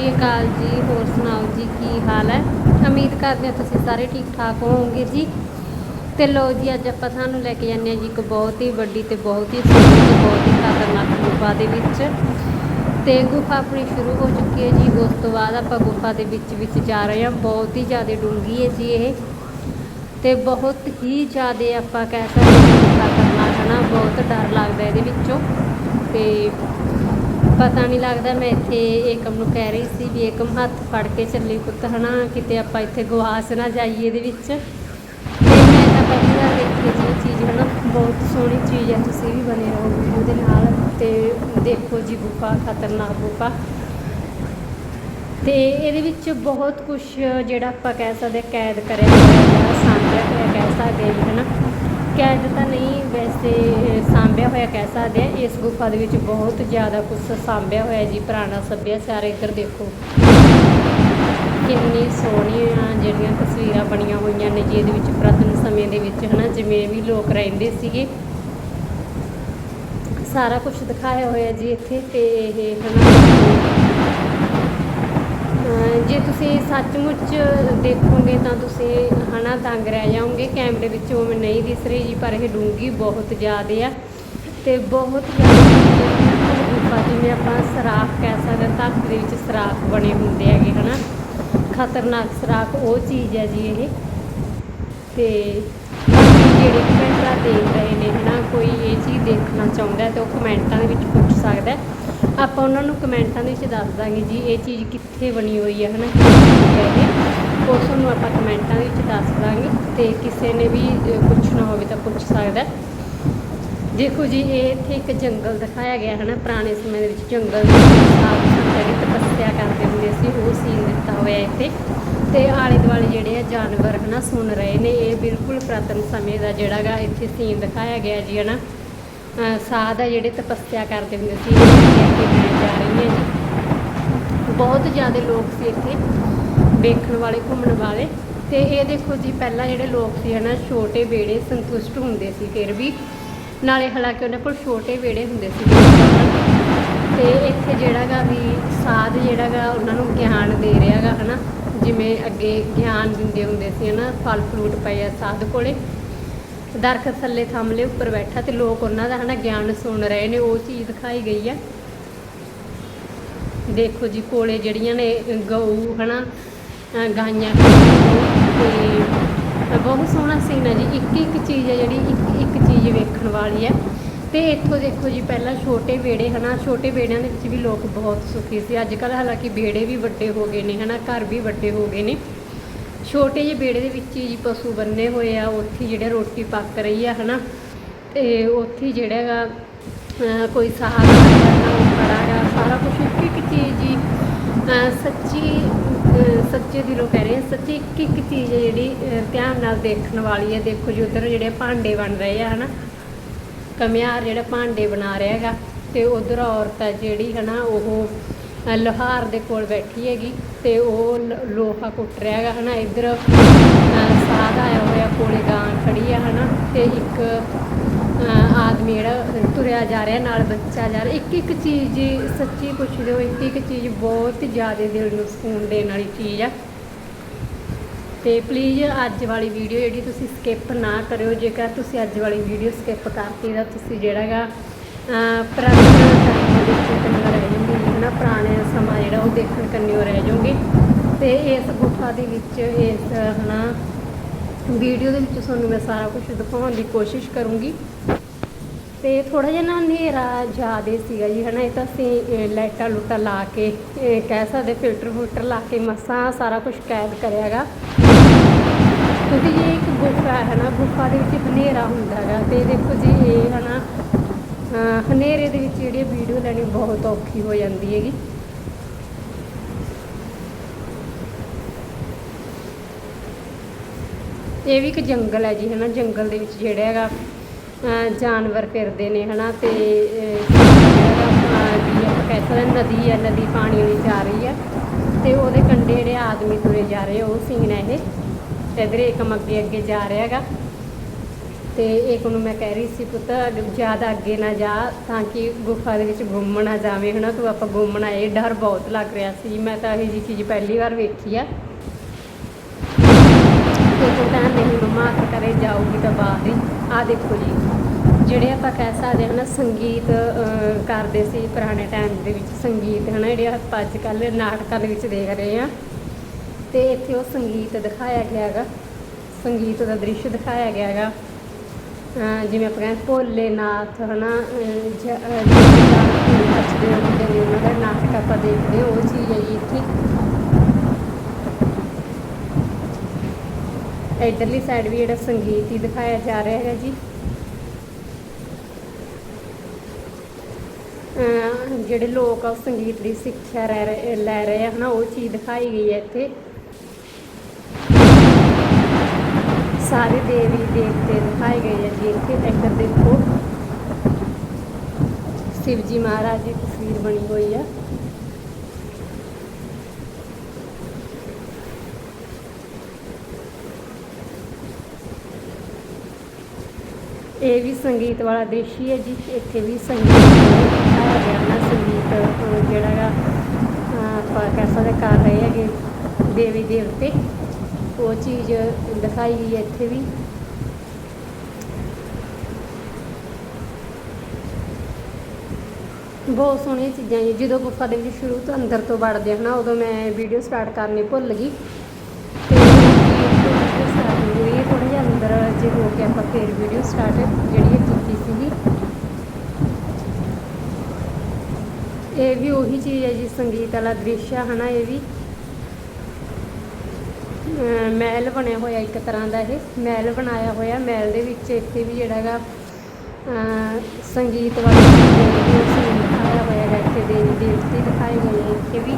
ਸ੍ਰੀ ਅਕਾਲ ਜੀ, ਹੋਰ ਸੁਣਾਓ ਜੀ, ਕੀ ਹਾਲ ਹੈ? ਉਮੀਦ ਕਰਦੇ ਹਾਂ ਤੁਸੀਂ ਸਾਰੇ ਠੀਕ ਠਾਕ ਹੋਵੋਗੇ ਜੀ। ਤੇ ਲੋ ਜੀ, ਅੱਜ ਆਪਾਂ ਤੁਹਾਨੂੰ ਲੈ ਕੇ ਜਾਂਦੇ ਹਾਂ ਜੀ ਇੱਕ ਬਹੁਤ ਹੀ ਵੱਡੀ ਤੇ ਬਹੁਤ ਹੀ ਬਹੁਤ ਹੀ ਖਤਰਨਾਕ ਗੁਫਾ ਦੇ ਵਿੱਚ। ਤੇ ਗੁਫਾ ਆਪਣੀ ਸ਼ੁਰੂ ਹੋ ਚੁੱਕੀ ਹੈ ਜੀ, ਉਸ ਤੋਂ ਬਾਅਦ ਆਪਾਂ ਗੁਫਾ ਦੇ ਵਿੱਚ ਵਿੱਚ ਜਾ ਰਹੇ ਹਾਂ। ਬਹੁਤ ਹੀ ਜ਼ਿਆਦਾ ਡੂੰਘੀ ਹੈ ਜੀ ਇਹ। ਤੇ ਬਹੁਤ ਹੀ ਜ਼ਿਆਦਾ ਆਪਾਂ ਕਹਿ ਸਕਦੇ ਹਾਂ ਖਤਰਨਾਕ ਹੈ ਨਾ, ਬਹੁਤ ਡਰ ਲੱਗਦਾ ਇਹਦੇ ਵਿੱਚੋਂ। ਤੇ ਪਤਾ ਨਹੀਂ ਲੱਗਦਾ, ਮੈਂ ਇੱਥੇ ਏਕਮ ਨੂੰ ਕਹਿ ਰਹੀ ਸੀ ਵੀ ਏਕਮ ਹੱਥ ਫੜ ਕੇ ਚੱਲੀ ਪੁੱਤ, ਹਨਾ? ਕਿਤੇ ਆਪਾਂ ਇੱਥੇ ਗਵਾਸ ਨਾ ਜਾਈਏ ਇਹਦੇ ਵਿੱਚ। ਤੇ ਮੈਂ ਤਾਂ ਪਹਿਲੀ ਵਾਰ ਦੇਖੀ ਜੀ ਚੀਜ਼, ਹਨਾ? ਬਹੁਤ ਸੋਹਣੀ ਚੀਜ਼ ਹੈ, ਤੁਸੀਂ ਵੀ ਬਣੇ ਰਹੋ ਵੀਡੀਓ ਦੇ ਨਾਲ। ਤੇ ਦੇਖੋ ਜੀ ਗੁਫਾ ਖਤਰਨਾਕ ਗੁਫਾ ਤੇ ਇਹਦੇ ਵਿੱਚ ਬਹੁਤ ਕੁਝ ਜਿਹੜਾ ਆਪਾਂ ਕਹਿ ਸਕਦੇ ਕੈਦ ਕਰਿਆ ਹੋਇਆ ਜਾਂ ਸਾਂਭਿਆ ਕਹਿ ਸਕਦੇ ਹਨਾ? ਕੈਦ ਤਾਂ ਨਹੀਂ, ਵੈਸੇ ਸਾਂਭਿਆ ਹੋਇਆ ਕਹਿ ਸਕਦੇ ਹਾਂ। ਇਸ ਗੁਫਾ ਦੇ ਵਿੱਚ ਬਹੁਤ ਜ਼ਿਆਦਾ ਕੁਝ ਸਾਂਭਿਆ ਹੋਇਆ ਜੀ, ਪੁਰਾਣਾ ਸੱਭਿਆਚਾਰ ਇੱਧਰ ਦੇਖੋ। ਕਿੰਨੀ ਸੋਹਣੀਆਂ ਜਿਹੜੀਆਂ ਤਸਵੀਰਾਂ ਬਣੀਆਂ ਹੋਈਆਂ ਨੇ ਜੀ, ਇਹਦੇ ਵਿੱਚ ਪੁਰਾਤਨ ਸਮੇਂ ਦੇ ਵਿੱਚ, ਹਨਾ? ਜਿਵੇਂ ਵੀ ਲੋਕ ਰਹਿੰਦੇ ਸੀਗੇ। ਸਾਰਾ ਕੁਝ ਦਿਖਾਇਆ ਹੋਇਆ ਜੀ ਇੱਥੇ ਤੇ ਇਹ, ਹਨਾ? ਅਹ ਜੇ ਤੁਸੀਂ ਸੱਚਮੁੱਚ ਦੇਖੋਗੇ ਤਾਂ ਤੁਸੀਂ ਹਨਾ ਤੰਗ ਰਹਿ ਜਾਓਗੇ। ਕੈਮਰੇ ਵਿੱਚ ਉਵੇਂ ਨਹੀਂ ਦਿਸ ਰਹੀ ਜੀ, ਪਰ ਇਹ ਡੂੰਗੀ ਬਹੁਤ ਜ਼ਿਆਦਾ ਆ ਤੇ ਬਹੁਤ ਜ਼ਿਆਦਾ ਗੁਫਾ ਜਿਵੇਂ ਆਪਾਂ ਸਰਾਖ ਕਹਿ ਸਕਦੇ ਹਾਂ, ਧਰਤੀ ਦੇ ਵਿੱਚ ਸਰਾਖ ਬਣੇ ਹੁੰਦੇ ਹੈਗੇ ਹਨਾ। ਖਤਰਨਾਕ ਸਰਾਖ ਉਹ ਚੀਜ਼ ਹੈ ਜੀ ਇਹ। ਤੇ ਜਿਹੜੇ ਵੀ ਭੈਣ ਦੇਖ ਰਹੇ ਨੇ ਹਨਾ, ਕੋਈ ਇਹ ਚੀਜ਼ ਦੇਖਣਾ ਚਾਹੁੰਦਾ ਹੈ ਤਾਂ ਉਹ ਕਮੈਂਟਾਂ ਦੇ ਵਿੱਚ ਪੁੱਛ ਸਕਦਾ ਆਪਾਂ ਉਹਨਾਂ ਨੂੰ ਕਮੈਂਟਾਂ ਦੇ ਵਿੱਚ ਦੱਸ ਦਾਂਗੇ ਜੀ, ਇਹ ਚੀਜ਼ ਕਿੱਥੇ ਬਣੀ ਹੋਈ ਹੈ, ਹਨਾ? ਉਹ ਤੁਹਾਨੂੰ ਆਪਾਂ ਕਮੈਂਟਾਂ ਦੇ ਵਿੱਚ ਦੱਸ ਦਾਂਗੇ ਤੇ ਕਿਸੇ ਨੇ ਵੀ ਪੁੱਛਣਾ ਹੋਵੇ ਤਾਂ ਪੁੱਛ ਸਕਦਾ। ਦੇਖੋ ਜੀ, ਇਹ ਇੱਥੇ ਇੱਕ ਜੰਗਲ ਦਿਖਾਇਆ ਗਿਆ ਹੈ ਨਾ ਪੁਰਾਣੇ ਸਮੇਂ ਦੇ ਵਿੱਚ ਜੰਗਲ ਦੇ ਵਿੱਚ ਸਾਧ ਤਪੱਸਿਆ ਕਰਦੇ ਹੁੰਦੇ ਸੀ, ਉਹ ਸੀਨ ਦਿੱਤਾ ਹੋਇਆ ਇੱਥੇ। ਤੇ ਆਲੇ ਦੁਆਲੇ ਜਿਹੜੇ ਆ ਜਾਨਵਰ, ਹਨਾ, ਸੁਣ ਰਹੇ ਨੇ, ਇਹ ਬਿਲਕੁਲ ਪੁਰਾਤਨ ਸਮੇਂ ਦਾ ਜਿਹੜਾਗਾ ਇੱਥੇ ਸੀਨ ਦਿਖਾਇਆ ਗਿਆ ਜੀ, ਹਨਾ? ਅਹ ਸਾਧ ਆ ਜਿਹੜੇ ਤਪੱਸਿਆ ਕਰਦੇ ਹੁੰਦੇ ਸੀ ਇਹ ਜਾ ਰਹੀ ਹਾਂ ਜੀ। ਬਹੁਤ ਜ਼ਿਆਦਾ ਲੋਕ ਸੀ ਇੱਥੇ, ਵੇਖਣ ਵਾਲੇ, ਘੁੰਮਣ ਵਾਲੇ। ਤੇ ਇਹ ਦੇਖੋ ਜੀ, ਪਹਿਲਾਂ ਜਿਹੜੇ ਲੋਕ ਸੀ ਹਨਾ, ਛੋਟੇ ਬੇੜੇ ਸੰਤੁਸ਼ਟ ਹੁੰਦੇ ਸੀ ਫਿਰ ਵੀ। ਨਾਲੇ ਹਾਲਾਂਕਿ ਉਹਨਾਂ ਕੋਲ ਛੋਟੇ ਬੇੜੇ ਹੁੰਦੇ ਸੀ। ਤੇ ਇੱਥੇ ਜਿਹੜਾਗਾ ਵੀ ਸਾਧ ਜਿਹੜਾਗਾ ਉਹਨਾਂ ਨੂੰ ਗਿਆਨ ਦੇ ਰਿਹਾਗਾ ਹਨਾ। ਜਿਵੇਂ ਅੱਗੇ ਗਿਆਨ ਦਿੰਦੇ ਹੁੰਦੇ ਸੀ ਹਨਾ ਫਲ ਫਰੂਟ ਪਏ ਆ ਸਾਧ ਕੋਲੇ। ਦਰਖਤ ਥੱਲੇ ਥੰਮਲੇ ਉੱਪਰ ਬੈਠਾ ਤੇ ਲੋਕ ਉਹਨਾਂ ਦਾ ਹਨਾ ਗਿਆਨ ਸੁਣ ਰਹੇ ਨੇ, ਉਹ ਚੀਜ਼ ਦਿਖਾਈ ਗਈ ਹੈ ਦੇਖੋ ਜੀ, ਕੋਲੇ ਜਿਹੜੀਆਂ ਨੇ ਗਊ ਹਨਾ, ਅਹ ਗਾਈਆਂ ਤੇ ਬਹੁਤ ਸੋਹਣਾ ਸੀਨ ਹੈ ਜੀ। ਇੱਕ ਇੱਕ ਚੀਜ਼ ਹੈ ਜਿਹੜੀ, ਇੱਕ ਇੱਕ ਚੀਜ਼ ਵੇਖਣ ਵਾਲੀ ਹੈ ਤੇ ਇੱਥੋਂ ਦੇਖੋ ਜੀ, ਪਹਿਲਾਂ ਛੋਟੇ ਵਿਹੜੇ ਹਨਾ, ਛੋਟੇ ਵਿਹੜਿਆਂ ਦੇ ਵਿੱਚ ਵੀ ਲੋਕ ਬਹੁਤ ਸੁਖੀ ਸੀ। ਅੱਜ ਕੱਲ੍ਹ ਹਾਲਾਂਕਿ ਵਿਹੜੇ ਵੀ ਵੱਡੇ ਹੋ ਗਏ ਨੇ ਹਨਾ, ਘਰ ਵੀ ਵੱਡੇ ਹੋ ਗਏ ਨੇ। ਛੋਟੇ ਜਿਹੇ ਵਿਹੜੇ ਦੇ ਵਿੱਚ ਹੀ ਜੀ ਪਸ਼ੂ ਬੰਨੇ ਹੋਏ ਆ, ਉੱਥੇ ਹੀ ਜਿਹੜੇ ਰੋਟੀ ਪੱਕ ਰਹੀ ਆ, ਹਨਾ? ਤੇ ਉੱਥੇ ਹੀ ਜਿਹੜਾ ਹੈਗਾ ਕੋਈ ਸਾਗ ਪੜਾਗਾ ਸਾਰਾ ਕੁਝ ਇੱਕ ਇੱਕ ਚੀਜ਼ ਹੀ ਸੱਚੀ, ਅਹ ਸੱਚੇ ਦਿਲੋਂ ਕਹਿ ਰਹੇ ਹਾਂ ਸੱਚੀ ਇੱਕ ਇੱਕ ਚੀਜ਼ ਹੈ ਜਿਹੜੀ ਧਿਆਨ ਨਾਲ ਦੇਖਣ ਵਾਲੀ ਹੈ। ਦੇਖੋ ਜੀ, ਉਧਰ ਜਿਹੜੇ ਭਾਂਡੇ ਬਣ ਰਹੇ ਆ, ਹਨਾ? ਕਮਿਆਰ ਜਿਹੜਾ ਭਾਂਡੇ ਬਣਾ ਰਿਹਾ ਹੈਗਾ, ਤੇ ਉਧਰ ਔਰਤ ਹੈ ਜਿਹੜੀ, ਹਨਾ, ਉਹ ਲੋਹਾਰ ਦੇ ਕੋਲ ਬੈਠੀ ਹੈਗੀ ਤੇ ਉਹ ਲੋਹਾ ਕੁੱਟ ਰਿਹਾ ਹੈਗਾ ਹਨਾ ਇੱਧਰ ਅ, ਸਾਧ ਆਇਆ ਹੋਇਆ ਕੋਲੇ ਗਾਂ ਖੜੀ ਆ ਹਨਾ ਤੇ ਇੱਕ ਆਦਮੀ ਜਿਹੜਾ ਤੁਰਿਆ ਜਾ ਰਿਹਾ ਨਾਲ ਬੱਚਾ ਜਾ ਰਿਹਾ। ਇੱਕ ਇੱਕ ਚੀਜ਼ ਸੱਚੀ ਪੁੱਛਦੇ ਹੋ ਇੱਕ ਇੱਕ ਚੀਜ਼ ਬਹੁਤ ਜ਼ਿਆਦਾ ਦਿਲ ਨੂੰ ਸਕੂਨ ਦੇਣ ਵਾਲੀ ਚੀਜ਼ ਆ। ਤੇ ਪਲੀਜ਼ ਅੱਜ ਵਾਲੀ ਵੀਡੀਓ ਜਿਹੜੀ ਤੁਸੀਂ ਸਕਿਪ ਨਾ ਕਰਿਓ ਜੇਕਰ ਤੁਸੀਂ ਅੱਜ ਵਾਲੀ ਵੀਡੀਓ ਸਕਿਪ ਕਰਤੀ ਤਾਂ ਤੁਸੀਂ ਜਿਹੜਾਗਾ ਪੁਰਾਣੇ ਟਾਈਮ ਦੇ ਦੇਖਣ ਕੰਨਿਓ ਪੁਰਾਣੇ ਸਮਾਂ ਜਿਹੜਾ ਉਹ ਦੇਖਣ ਕੰਨਿਓ ਰਹਿ ਜਾਓਗੇ ਤੇ ਇਸ ਗੁਫਾ ਦੇ ਵਿੱਚ ਇਸ, ਹਨਾ, ਵੀਡੀਓ ਦੇ ਵਿੱਚ ਤੁਹਾਨੂੰ ਮੈਂ ਸਾਰਾ ਕੁਝ ਦਿਖਾਉਣ ਦੀ ਕੋਸ਼ਿਸ਼ ਕਰੂੰਗੀ। ਤੇ ਥੋੜਾ ਜਿਹਾ ਨਾ ਹਨੇਰਾ ਜ਼ਿਆਦੇ ਸੀਗਾ ਜੀ, ਹਨਾ, ਇਹ ਤਾਂ ਅਸੀਂ ਲਾਈਟਾਂ ਲੂਟਾਂ ਲਾ ਕੇ ਕਹਿ ਸਕਦੇ ਫਿਲਟਰ ਫੁਲਟਰ ਲਾ ਕੇ ਮਸਾਂ ਸਾਰਾ ਕੁਝ ਕੈਦ ਕਰਿਆਗਾ ਕਿਉਂਕਿ ਇਹ ਇੱਕ ਗੁਫਾ ਹੈ ਨਾ ਗੁਫਾ ਦੇ ਵਿੱਚ ਹਨੇਰਾ ਹੁੰਦਾ ਹੈਗਾ। ਤੇ ਦੇਖੋ ਜੀ, ਇਹ, ਹਨਾ ਹਨੇਰੇ ਦੇ ਵਿੱਚ ਜਿਹੜੀ ਵੀਡੀਓ ਲੈਣੀ ਬਹੁਤ ਔਖੀ ਹੋ ਜਾਂਦੀ ਹੈਗੀ। ਇਹ ਵੀ ਇੱਕ ਜੰਗਲ ਹੈ ਜੀ, ਹਨਾ? ਜੰਗਲ ਦੇ ਵਿੱਚ ਜਿਹੜਾ ਹੈਗਾ ਜਾਨਵਰ ਫਿਰਦੇ ਨੇ, ਹਨਾ? ਤੇ ਕਹਿ ਸਕਦੇ ਨਦੀ ਹੈ, ਨਦੀ ਪਾਣੀ ਵਾਲੀ ਜਾ ਰਹੀ ਹੈ। ਤੇ ਉਹਦੇ ਕੰਢੇ ਜਿਹੜੇ ਆਦਮੀ ਤੁਰੇ ਜਾ ਰਹੇ, ਉਹ ਸੀਨ ਹੈ ਇਹ। ਤੇ ਇਧਰ ਇੱਕ ਅੱਗੇ ਅੱਗੇ ਜਾ ਰਿਹਾ ਹੈਗਾ। ਤੇ ਇੱਕ ਨੂੰ ਮੈਂ ਕਹਿ ਰਹੀ ਸੀ ਪੁੱਤ, ਜ਼ਿਆਦਾ ਅੱਗੇ ਨਾ ਜਾ ਤਾਂ ਕਿ ਗੁਫਾ ਦੇ ਵਿੱਚ ਗੁੰਮ ਨਾ ਜਾਵੇਂ, ਹਨਾ? ਤੂੰ ਆਪਾਂ ਗੁੰਮ ਨਾ ਇਹ ਡਰ ਬਹੁਤ ਲੱਗ ਰਿਹਾ ਸੀ। ਮੈਂ ਤਾਂ ਇਹ ਜੀ ਚੀਜ਼ ਪਹਿਲੀ ਵਾਰ ਵੇਖੀ ਆ। ਤੇ ਤੂੰ ਤਾਂ ਨਹੀਂ ਮੰਮਾ, ਆਖਰ ਕਰੇ ਜਾਊਗੀ ਤਾਂ ਬਾਹਰ ਹੀ ਆ ਦੇਖੋ ਜੀ, ਜਿਹੜੇ ਆਪਾਂ ਕਹਿ ਸਕਦੇ ਹਾਂ ਨਾ, ਸੰਗੀਤ ਕਰਦੇ ਸੀ ਪੁਰਾਣੇ ਟਾਈਮ ਦੇ ਵਿੱਚ, ਸੰਗੀਤ, ਹਨਾ? ਜਿਹੜੇ ਆਪਾਂ ਅੱਜ ਕੱਲ੍ਹ ਨਾਟਕਾਂ ਦੇ ਵਿੱਚ ਦੇਖ ਰਹੇ ਆ ਤੇ ਇੱਥੇ ਉਹ ਸੰਗੀਤ ਦਿਖਾਇਆ ਗਿਆ ਹੈਗਾ। ਸੰਗੀਤ ਦਾ ਦ੍ਰਿਸ਼ ਦਿਖਾਇਆ ਗਿਆ ਹੈਗਾ। ਜਿਵੇਂ ਆਪਾਂ ਕਹਿੰਦੇ ਭੋਲੇਨਾਥ, ਹਨਾ ਜਿਹੜੇ ਉਹਨਾਂ ਦਾ ਨਾਟਕ ਆਪਾਂ ਦੇਖਦੇ ਹਾਂ, ਉਹ ਚੀਜ਼ ਹੈ ਇੱਥੇ। ਇਧਰਲੀ ਸਾਈਡ ਵੀ ਜਿਹੜਾ ਸੰਗੀਤ ਹੀ ਦਿਖਾਇਆ ਜਾ ਰਿਹਾ ਹੈ ਜੀ। ਜਿਹੜੇ ਲੋਕ ਆ ਸੰਗੀਤ ਦੀ ਸਿੱਖਿਆ ਰਹਿ ਰਹੇ, ਲੈ ਰਹੇ ਆ, ਹਨਾ, ਉਹ ਚੀਜ਼ ਦਿਖਾਈ ਗਈ ਹੈ ਇੱਥੇ। ਸਾਰੇ ਦੇਵੀ ਦੇਵਤੇ ਦਿਖਾਏ ਗਏ ਆ ਜੀ ਇੱਥੇ ਇੱਧਰ ਦੇਖੋ। ਸ਼ਿਵ ਜੀ ਮਹਾਰਾਜ ਦੀ ਤਸਵੀਰ ਬਣੀ ਹੋਈ ਆ। ਇਹ ਵੀ ਸੰਗੀਤ ਵਾਲਾ ਦ੍ਰਿਸ਼ ਹੀ ਹੈ ਜੀ, ਇੱਥੇ ਵੀ ਸੰਗੀਤ ਦਿਖਾਇਆ ਗਿਆ ਨਾ ਸੰਗੀਤ ਜਿਹੜਾ ਗਾ ਆਪਾਂ ਕਹਿ ਸਕਦੇ ਕਰ ਰਹੇ ਹੈਗੇ ਦੇਵੀ ਦੇਵਤੇ। ਉਹ ਚੀਜ਼ ਦਿਖਾਈ ਗਈ ਹੈ ਇੱਥੇ ਵੀ। ਬਹੁਤ ਸੋਹਣੀਆਂ ਚੀਜ਼ਾਂ ਜੀ। ਜਦੋਂ ਗੁਫਾ ਦੇ ਵਿੱਚ ਸ਼ੁਰੂ ਤੋਂ ਅੰਦਰ ਤੋਂ ਵੜਦੇ ਹਾਂ ਉਦੋਂ ਮੈਂ ਵੀਡੀਓ ਸਟਾਰਟ ਕਰਨੀ ਭੁੱਲ ਗਈ। ਤੇ ਵੀਡੀਓ ਥੋੜਾ ਜਿਹਾ ਅੰਦਰ ਜੇ ਹੋ ਕੇ ਆਪਾਂ ਫੇਰ ਵੀਡੀਓ ਸਟਾਰਟ ਜਿਹੜੀ ਇਹ ਕੀਤੀ ਸੀਗੀ। ਇਹ ਵੀ ਉਹੀ ਚੀਜ਼ ਹੈ ਜੀ, ਸੰਗੀਤ ਵਾਲਾ ਦ੍ਰਿਸ਼ ਆ, ਹਨਾ ਇਹ ਵੀ। ਮਹਿਲ ਬਣਿਆ ਹੋਇਆ ਇੱਕ ਤਰ੍ਹਾਂ ਦਾ ਇਹ। ਮਹਿਲ ਬਣਾਇਆ ਹੋਇਆ। ਮਹਿਲ ਦੇ ਵਿੱਚ ਇੱਥੇ ਵੀ ਜਿਹੜਾ ਹੈਗਾ ਸੰਗੀਤ ਵਾਲੀ ਚੀਜ਼ ਦਿਖਾਇਆ ਹੋਇਆ ਹੈ ਇੱਥੇ ਦੇਵੀ ਦੇਵਤੇ ਦਿਖਾਏ ਗਏ ਨੇ ਇੱਥੇ ਵੀ।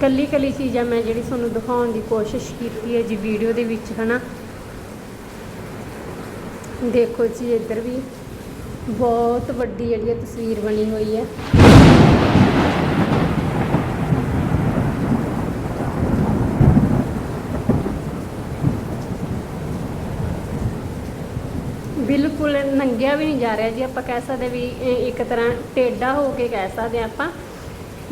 ਕੱਲੀ ਕੱਲੀ ਚੀਜ਼ਾਂ ਮੈਂ ਜਿਹੜੀ ਤੁਹਾਨੂੰ ਦਿਖਾਉਣ ਦੀ ਕੋਸ਼ਿਸ਼ ਕੀਤੀ ਹੈ ਜੀ ਵੀਡੀਓ ਦੇ ਵਿੱਚ, ਹਨਾ। ਦੇਖੋ ਜੀ ਇੱਧਰ ਵੀ ਬਹੁਤ ਵੱਡੀ ਜਿਹੜੀ ਹੈ ਤਸਵੀਰ ਬਣੀ ਹੋਈ ਹੈ। ਬਿਲਕੁਲ, ਨੰਗਿਆ ਵੀ ਨਹੀਂ ਜਾ ਰਿਹਾ ਜੀ। ਆਪਾਂ ਕਹਿ ਸਕਦੇ ਵੀ ਇੱਕ ਤਰ੍ਹਾਂ ਟੇਡਾ ਹੋ ਕੇ ਕਹਿ ਸਕਦੇ ਆਪਾਂ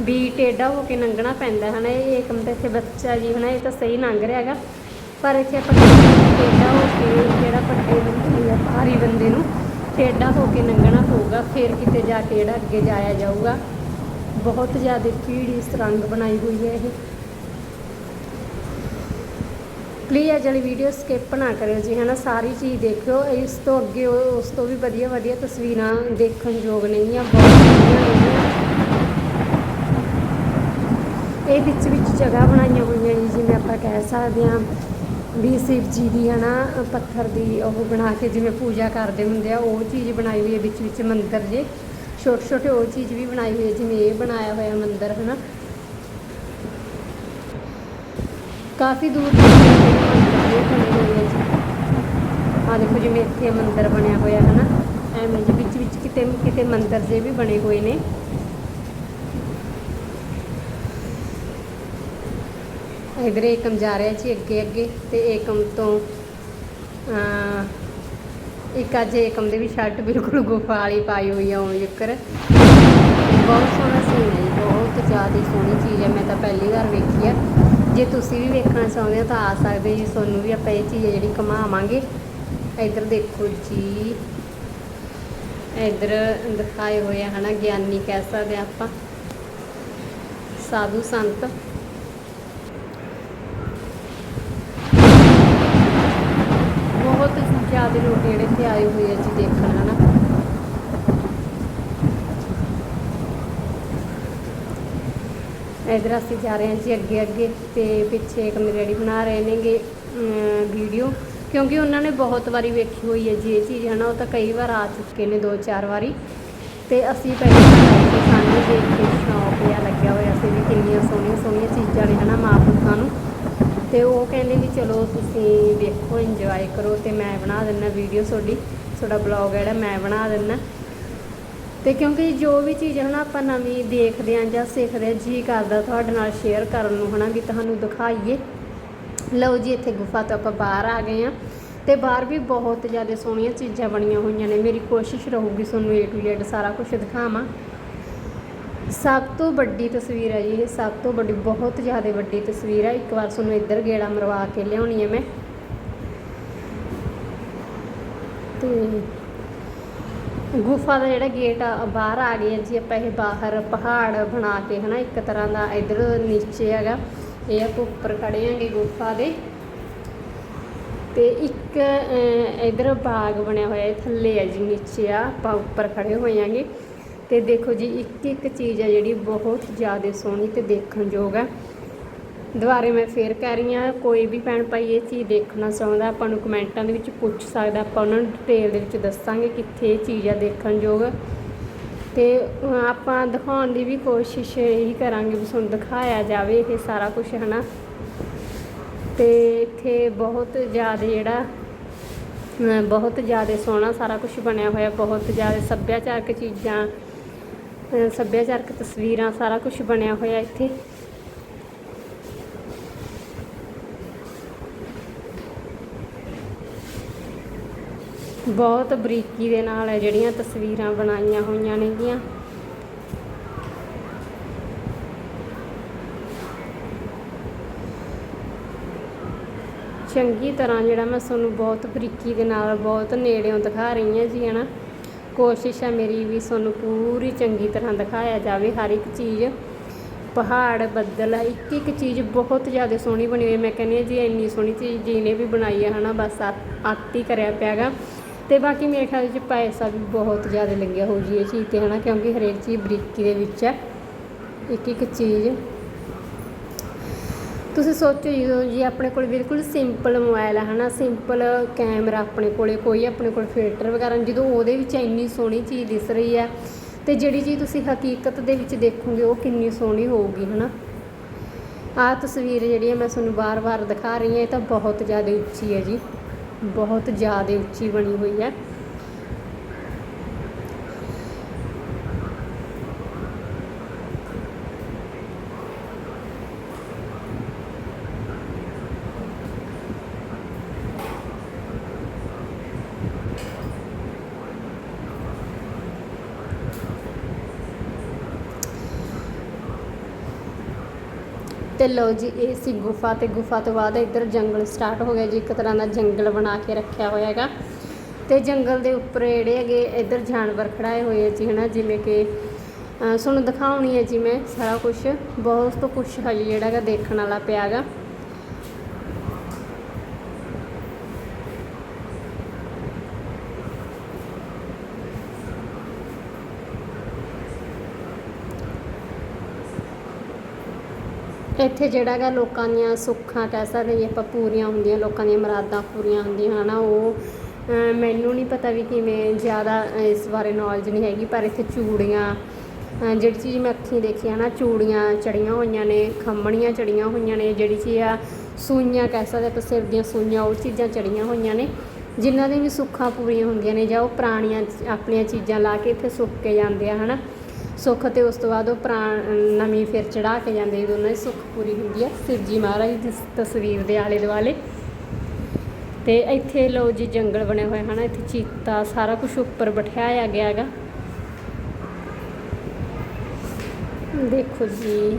ਵੀ ਟੇਡਾ ਹੋ ਕੇ ਲੰਘਣਾ ਪੈਂਦਾ ਹਨਾ। ਇਹ ਏਕਮ ਤੇ ਇੱਥੇ ਬੱਚਾ ਜੀ ਹਨਾ, ਇਹ ਤਾਂ ਸਹੀ ਲੰਘ ਰਿਹਾ ਹੈਗਾ। ਪਰ ਇੱਥੇ ਆਪਾਂ ਟੇਡਾ ਹੋ ਕੇ ਜਿਹੜਾ ਵੱਡੇ ਬੰਦੇ ਆ ਭਾਰੀ ਬੰਦੇ ਨੂੰ ਟੇਡਾ ਹੋ ਕੇ ਨੰਗਣਾ ਪਊਗਾ। ਫੇਰ ਕਿਤੇ ਜਾ ਕੇ ਜਿਹੜਾ ਅੱਗੇ ਜਾਇਆ ਜਾਊਗਾ। ਬਹੁਤ ਜ਼ਿਆਦਾ ਪੀੜੀ ਸਰੰਗ ਬਣਾਈ ਹੋਈ ਹੈ ਇਹ। ਪਲੀਜ਼ ਇਹ ਜਿਹੜੀ ਵੀਡੀਓ ਸਕਿਪ ਨਾ ਕਰਿਓ ਜੀ, ਹਨਾ? ਸਾਰੀ ਚੀਜ਼ ਦੇਖਿਓ, ਇਸ ਤੋਂ ਅੱਗੇ ਉਸ ਤੋਂ ਵੀ ਵਧੀਆ ਵਧੀਆ ਤਸਵੀਰਾਂ ਦੇਖਣ ਯੋਗ ਨਹੀਂ ਆ, ਬਹੁਤ ਵਧੀਆ ਨਹੀਂ ਇਹ ਵਿੱਚ ਵਿੱਚ ਜਗ੍ਹਾ ਬਣਾਈਆਂ ਹੋਈਆਂ ਜੀ ਜਿਵੇਂ ਆਪਾਂ ਕਹਿ ਸਕਦੇ ਹਾਂ ਵੀ ਸ਼ਿਵ ਜੀ ਦੀ, ਹਨਾ, ਪੱਥਰ ਦੀ ਉਹ ਬਣਾ ਕੇ ਜਿਵੇਂ ਪੂਜਾ ਕਰਦੇ ਹੁੰਦੇ ਆ, ਉਹ ਚੀਜ਼ ਬਣਾਈ ਹੋਈ ਹੈ ਵਿੱਚ ਵਿੱਚ ਮੰਦਿਰ ਜੇ। ਛੋਟੇ ਛੋਟੇ ਉਹ ਚੀਜ਼ ਵੀ ਬਣਾਈ ਹੋਈ ਹੈ, ਜਿਵੇਂ ਇਹ ਬਣਾਇਆ ਹੋਇਆ ਮੰਦਿਰ, ਹਨਾ? ਕਾਫੀ ਦੂਰ ਆ ਦੇਖੋ ਜਿਵੇਂ ਇੱਥੇ ਮੰਦਿਰ ਬਣਿਆ ਹੋਇਆ, ਹਨਾ? ਐਵੇਂ ਜੀ ਵਿੱਚ ਵਿੱਚ ਕਿਤੇ ਕਿਤੇ ਮੰਦਿਰ ਜੇ ਵੀ ਬਣੇ ਹੋਏ ਨੇ। ਇਧਰ ਏਕਮ ਜਾ ਰਿਹਾ ਜੀ ਅੱਗੇ ਅੱਗੇ ਤੇ ਏਕਮ ਤੋਂ ਇੱਕ ਅੱਜ ਏਕਮ ਦੇ ਵੀ ਸ਼ਰਟ ਬਿਲਕੁਲ ਗੁਫਾ ਵਾਲੀ ਪਾਈ ਹੋਈ ਆ, ਉਵੇਂ ਜੁਕਰ। ਬਹੁਤ ਸੋਹਣਾ ਸੀਨ ਹੈ ਜੀ, ਬਹੁਤ ਜ਼ਿਆਦਾ ਸੋਹਣੀ ਚੀਜ਼ ਹੈ, ਮੈਂ ਤਾਂ ਪਹਿਲੀ ਵਾਰ ਵੇਖੀ ਆ। ਜੇ ਤੁਸੀਂ ਵੀ ਵੇਖਣਾ ਚਾਹੁੰਦੇ ਹੋ ਤਾਂ ਆ ਸਕਦੇ ਜੀ, ਤੁਹਾਨੂੰ ਵੀ ਆਪਾਂ ਇਹ ਚੀਜ਼ ਹੈ ਜਿਹੜੀ ਘੁਮਾਵਾਂਗੇ। ਇੱਧਰ ਦੇਖੋ ਜੀ, ਇੱਧਰ ਦਿਖਾਏ ਹੋਏ ਆ, ਹਨਾ, ਗਿਆਨੀ ਕਹਿ ਸਕਦੇ ਆ ਆਪਾਂ। ਸਾਧੂ ਸੰਤ ਬਹੁਤ ਜ਼ਿਆਦਾ ਲੋਕ ਜਿਹੜੇ ਇੱਥੇ ਆਏ ਹੋਏ ਆ ਜੀ ਦੇਖਣ, ਹਨਾ। ਇਧਰ ਅਸੀਂ ਜਾ ਰਹੇ ਹਾਂ ਜੀ ਅੱਗੇ ਅੱਗੇ ਤੇ ਪਿੱਛੇ ਇੱਕ ਮੇਰੇ ਡੈਡੀ ਬਣਾ ਰਹੇ ਨੇਗੇ ਵੀਡੀਓ। ਕਿਉਂਕਿ ਉਹਨਾਂ ਨੇ ਬਹੁਤ ਵਾਰੀ ਵੇਖੀ ਹੋਈ ਹੈ ਜੀ ਇਹ ਚੀਜ਼, ਹਨਾ, ਉਹ ਤਾਂ ਕਈ ਵਾਰ ਆ ਚੁੱਕੇ ਨੇ, ਦੋ ਚਾਰ ਵਾਰੀ। ਤੇ ਅਸੀਂ ਪਹਿਲੀ ਸਾਨੂੰ ਦੇਖ ਕੇ ਸ਼ੌਕ ਜਿਹਾ ਲੱਗਿਆ ਹੋਇਆ ਸੀ ਵੀ ਕਿੰਨੀਆਂ ਸੋਹਣੀਆਂ ਸੋਹਣੀਆਂ ਚੀਜ਼ਾਂ ਨੇ, ਹਨਾ ਮਾਂ ਪੁੱਤਾਂ ਨੂੰ। ਤੇ ਉਹ ਕਹਿੰਦੇ ਵੀ ਚਲੋ ਤੁਸੀਂ ਵੇਖੋ ਇੰਜੋਏ ਕਰੋ ਤੇ ਮੈਂ ਬਣਾ ਦਿੰਨਾ ਵੀਡੀਓ ਤੁਹਾਡੀ, ਤੁਹਾਡਾ ਬਲੌਗ ਜਿਹੜਾ, ਮੈਂ ਬਣਾ ਦਿੰਨਾ। ਤੇ ਕਿਉਂਕਿ ਜੋ ਵੀ ਚੀਜ਼ ਹਨਾ ਆਪਾਂ ਨਵੀਂ ਦੇਖਦੇ ਆਂ ਜਾਂ ਸਿੱਖਦੇ ਆਂ ਜੀ ਕਰਦਾ ਤੁਹਾਡੇ ਨਾਲ ਸ਼ੇਅਰ ਕਰਨ ਨੂੰ, ਹਨਾ, ਵੀ ਤੁਹਾਨੂੰ ਦਿਖਾਈਏ। ਲਓ ਜੀ, ਇੱਥੇ ਗੁਫਾ ਤੋਂ ਆਪਾਂ ਬਾਹਰ ਆ ਗਏ ਆ ਤੇ ਬਾਹਰ ਵੀ ਬਹੁਤ ਜ਼ਿਆਦਾ ਸੋਹਣੀਆਂ ਚੀਜ਼ਾਂ ਬਣੀਆਂ ਹੋਈਆਂ ਨੇ। ਮੇਰੀ ਕੋਸ਼ਿਸ਼ ਰਹੂਗੀ ਤੁਹਾਨੂੰ A to Z ਸਾਰਾ ਕੁਝ ਦਿਖਾਵਾਂ। ਸਭ ਤੋਂ ਵੱਡੀ ਤਸਵੀਰ ਹੈ ਜੀ ਇਹ, ਸਭ ਤੋਂ ਵੱਡੀ, ਬਹੁਤ ਜ਼ਿਆਦਾ ਵੱਡੀ ਤਸਵੀਰ ਹੈ। ਇੱਕ ਵਾਰ ਤੁਹਾਨੂੰ ਇੱਧਰ ਗੇੜਾ ਮਰਵਾ ਕੇ ਲਿਆਉਣੀ ਹੈ ਮੈਂ। ਤੇ ਗੁਫਾ ਦਾ ਜਿਹੜਾ ਗੇਟ ਆ ਬਾਹਰ ਆ ਗਏ ਜੀ। ਆਪਾਂ ਇਹ ਬਾਹਰ ਪਹਾੜ ਬਣਾ ਕੇ ਹਨਾ, ਇੱਕ ਤਰ੍ਹਾਂ ਦਾ ਇੱਧਰ ਨੀਚੇ ਹੈਗਾ। ਇਹ ਆਪਾਂ ਉੱਪਰ ਖੜੇ ਆਂਗੇ ਗੁਫਾ ਦੇ। ਤੇ ਇੱਕ ਇਧਰ ਬਾਗ ਬਣਿਆ ਹੋਇਆ ਹੈ ਥੱਲੇ ਹੈ ਜੀ, ਨੀਚੇ ਆ। ਆਪਾਂ ਉੱਪਰ ਖੜੇ ਹੋਏ ਆਂਗੇ ਤੇ ਦੇਖੋ ਜੀ ਇੱਕ ਇੱਕ ਚੀਜ਼ ਹੈ ਜਿਹੜੀ ਬਹੁਤ ਜ਼ਿਆਦਾ ਸੋਹਣੀ ਤੇ ਦੇਖਣਯੋਗ ਹੈ ਦੁਬਾਰੇ ਮੈਂ ਫੇਰ ਕਹਿ ਰਹੀ ਹਾਂ, ਕੋਈ ਵੀ ਭੈਣ ਭਾਈ ਇਹ ਚੀਜ਼ ਦੇਖਣਾ ਚਾਹੁੰਦਾ, ਆਪਾਂ ਨੂੰ ਕਮੈਂਟਾਂ ਦੇ ਵਿੱਚ ਪੁੱਛ ਸਕਦਾ, ਆਪਾਂ ਉਹਨਾਂ ਨੂੰ ਡਿਟੇਲ ਦੇ ਵਿੱਚ ਦੱਸਾਂਗੇ ਕਿੱਥੇ ਇਹ ਚੀਜ਼ ਆ ਦੇਖਣਯੋਗ ਤੇ ਆਪਾਂ ਦਿਖਾਉਣ ਦੀ ਵੀ ਕੋਸ਼ਿਸ਼ ਇਹੀ ਕਰਾਂਗੇ ਵੀ ਤੁਹਾਨੂੰ ਦਿਖਾਇਆ ਜਾਵੇ ਇਹ ਸਾਰਾ ਕੁਝ ਹਨਾ। ਤੇ ਇੱਥੇ ਬਹੁਤ ਜ਼ਿਆਦਾ ਜਿਹੜਾ ਬਹੁਤ ਜ਼ਿਆਦਾ ਸੋਹਣਾ ਸਾਰਾ ਕੁਝ ਬਣਿਆ ਹੋਇਆ, ਬਹੁਤ ਜ਼ਿਆਦਾ ਸੱਭਿਆਚਾਰਕ ਚੀਜ਼ਾਂ ਸੱਭਿਆਚਾਰਕ ਤਸਵੀਰਾਂ, ਸਾਰਾ ਕੁਝ ਬਣਿਆ ਹੋਇਆ ਇੱਥੇ। ਬਹੁਤ ਬਰੀਕੀ ਦੇ ਨਾਲ ਹੈ ਜਿਹੜੀਆਂ ਤਸਵੀਰਾਂ ਬਣਾਈਆਂ ਹੋਈਆਂ ਨੇਗੀਆਂ। ਚੰਗੀ ਤਰ੍ਹਾਂ ਜਿਹੜਾ ਮੈਂ ਤੁਹਾਨੂੰ ਬਹੁਤ ਬਰੀਕੀ ਦੇ ਨਾਲ ਬਹੁਤ ਨੇੜਿਓਂ ਦਿਖਾ ਰਹੀ ਹਾਂ ਜੀ ਹਨਾ ਕੋਸ਼ਿਸ਼ ਹੈ ਮੇਰੀ ਵੀ ਤੁਹਾਨੂੰ ਪੂਰੀ ਚੰਗੀ ਤਰ੍ਹਾਂ ਦਿਖਾਇਆ ਜਾਵੇ, ਹਰ ਇੱਕ ਚੀਜ਼ ਪਹਾੜ ਬੱਦਲ, ਇੱਕ ਇੱਕ ਚੀਜ਼ ਬਹੁਤ ਜ਼ਿਆਦਾ ਸੋਹਣੀ ਬਣੀ ਹੋਈ ਮੈਂ ਕਹਿੰਦੀ ਹਾਂ ਜੀ, ਇੰਨੀ ਸੋਹਣੀ ਚੀਜ਼ ਜੀ ਨੇ ਵੀ ਬਣਾਈ ਹੈ, ਹਨਾ, ਬਸ ਆਤੀ ਕਰਿਆ ਪਿਆਗਾ ਤੇ ਬਾਕੀ ਮੇਰੇ ਖਿਆਲ ਵਿੱਚ ਪੈਸਾ ਵੀ ਬਹੁਤ ਜ਼ਿਆਦਾ ਲੱਗਿਆ ਹੋ ਜੀ ਇਹ ਚੀਜ਼ ਤੇ, ਹਨਾ, ਕਿਉਂਕਿ ਹਰੇਕ ਚੀਜ਼ ਬਰੀਕੀ ਦੇ ਵਿੱਚ ਹੈ। ਇੱਕ ਇੱਕ ਚੀਜ਼ ਤੁਸੀਂ ਸੋਚੋ ਜਦੋਂ ਜੀ ਆਪਣੇ ਕੋਲ ਬਿਲਕੁਲ ਸਿੰਪਲ ਮੋਬਾਈਲ ਹੈ ਹਨਾ? ਸਿੰਪਲ ਕੈਮਰਾ ਆਪਣੇ ਕੋਲੇ ਕੋਈ ਆਪਣੇ ਕੋਲ ਫਿਲਟਰ ਵਗੈਰਾ ਨਹੀਂ, ਜਦੋਂ ਉਹਦੇ ਵਿੱਚ ਇੰਨੀ ਸੋਹਣੀ ਚੀਜ਼ ਦਿਸ ਰਹੀ ਹੈ ਤੇ ਜਿਹੜੀ ਚੀਜ਼ ਤੁਸੀਂ ਹਕੀਕਤ ਦੇ ਵਿੱਚ ਦੇਖੋਗੇ ਉਹ ਕਿੰਨੀ ਸੋਹਣੀ ਹੋਊਗੀ ਹਨਾ? ਆਹ ਤਸਵੀਰ ਜਿਹੜੀ ਹੈ ਮੈਂ ਤੁਹਾਨੂੰ ਬਾਰ-ਬਾਰ ਦਿਖਾ ਰਹੀ ਹਾਂ ਇਹ ਤਾਂ ਬਹੁਤ ਜ਼ਿਆਦਾ ਉੱਚੀ ਹੈ ਜੀ। ਬਹੁਤ ਜ਼ਿਆਦਾ ਉੱਚੀ ਬਣੀ ਹੋਈ ਹੈ। ਤੇ ਲਓ ਜੀ, ਇਹ ਸੀ ਗੁਫਾ ਤੇ ਗੁਫਾ ਤੋਂ ਬਾਅਦ ਇੱਧਰ ਜੰਗਲ ਸਟਾਰਟ ਹੋ ਗਿਆ ਜੀ, ਇੱਕ ਤਰ੍ਹਾਂ ਦਾ ਜੰਗਲ ਬਣਾ ਕੇ ਰੱਖਿਆ ਹੋਇਆ ਹੈਗਾ। ਤੇ ਜੰਗਲ ਦੇ ਉੱਪਰ ਜਿਹੜੇ ਹੈਗੇ, ਇੱਧਰ ਜਾਨਵਰ ਖੜਾਏ ਹੋਏ ਆ ਜੀ, ਹਨਾ, ਜਿਵੇਂ ਕਿ ਤੁਹਾਨੂੰ ਦਿਖਾਉਣੀ ਹੈ ਜੀ ਮੈਂ ਸਾਰਾ ਕੁਝ ਬਹੁਤ ਤੋਂ ਕੁਝ ਹਜੇ ਜਿਹੜਾ ਹੈਗਾ ਦੇਖਣ ਵਾਲਾ ਪਿਆ ਹੈਗਾ। ਇੱਥੇ ਜਿਹੜਾ ਗਾ ਲੋਕਾਂ ਦੀਆਂ ਸੁੱਖਾਂ ਕਹਿ ਸਕਦੇ ਹਾਂ ਆਪਾਂ ਪੂਰੀਆਂ ਹੁੰਦੀਆਂ, ਲੋਕਾਂ ਦੀਆਂ ਮੁਰਾਦਾਂ ਪੂਰੀਆਂ ਹੁੰਦੀਆਂ, ਹਨਾ, ਉਹ ਮੈਨੂੰ ਨਹੀਂ ਪਤਾ ਵੀ ਕਿਵੇਂ ਜ਼ਿਆਦਾ ਇਸ ਬਾਰੇ ਨੌਲੇਜ ਨਹੀਂ ਹੈਗੀ, ਪਰ ਇੱਥੇ ਚੂੜੀਆਂ ਜਿਹੜੀ ਚੀਜ਼ ਮੈਂ ਅੱਖੀਂ ਦੇਖੀ ਹੈ ਨਾ ਚੂੜੀਆਂ ਚੜੀਆਂ ਹੋਈਆਂ ਨੇ ਖੰਮਣੀਆਂ ਚੜੀਆਂ ਹੋਈਆਂ ਨੇ, ਜਿਹੜੀ ਚੀਜ਼ ਆ ਸੂਈਆਂ ਕਹਿ ਸਕਦੇ ਆਪਾਂ ਸਿਰ ਦੀਆਂ ਸੂਈਆਂ, ਉਹ ਚੀਜ਼ਾਂ ਚੜੀਆਂ ਹੋਈਆਂ ਨੇ, ਜਿਨ੍ਹਾਂ ਦੀਆਂ ਵੀ ਸੁੱਖਾਂ ਪੂਰੀਆਂ ਹੁੰਦੀਆਂ ਨੇ, ਜਾਂ ਉਹ ਪੁਰਾਣੀਆਂ ਆਪਣੀਆਂ ਚੀਜ਼ਾਂ ਲਾ ਕੇ ਇੱਥੇ ਸੁੱਕ ਕੇ ਜਾਂਦੇ ਆ, ਹਨਾ। ਸੁੱਖ ਤੇ ਉਸ ਤੋਂ ਬਾਅਦ ਉਹ ਪੁਰਾ ਨਵੀਂ ਫਿਰ ਚੜਾ ਕੇ ਜਾਂਦੇ ਜਦੋਂ ਉਹਨਾਂ ਦੀ ਸੁੱਖ ਪੂਰੀ ਹੁੰਦੀ ਹੈ। ਸ਼ਿਵ ਜੀ ਮਹਾਰਾਜ ਦੀ ਤਸਵੀਰ ਦੇ ਆਲੇ ਦੁਆਲੇ। ਤੇ ਇੱਥੇ ਲਓ ਜੀ ਜੰਗਲ ਬਣਿਆ ਹੋਇਆ ਹਨਾ। ਇੱਥੇ ਚੀਤਾ ਸਾਰਾ ਕੁਝ ਉੱਪਰ ਬਿਠਾਇਆ ਗਿਆ ਹੈਗਾ। ਦੇਖੋ ਜੀ,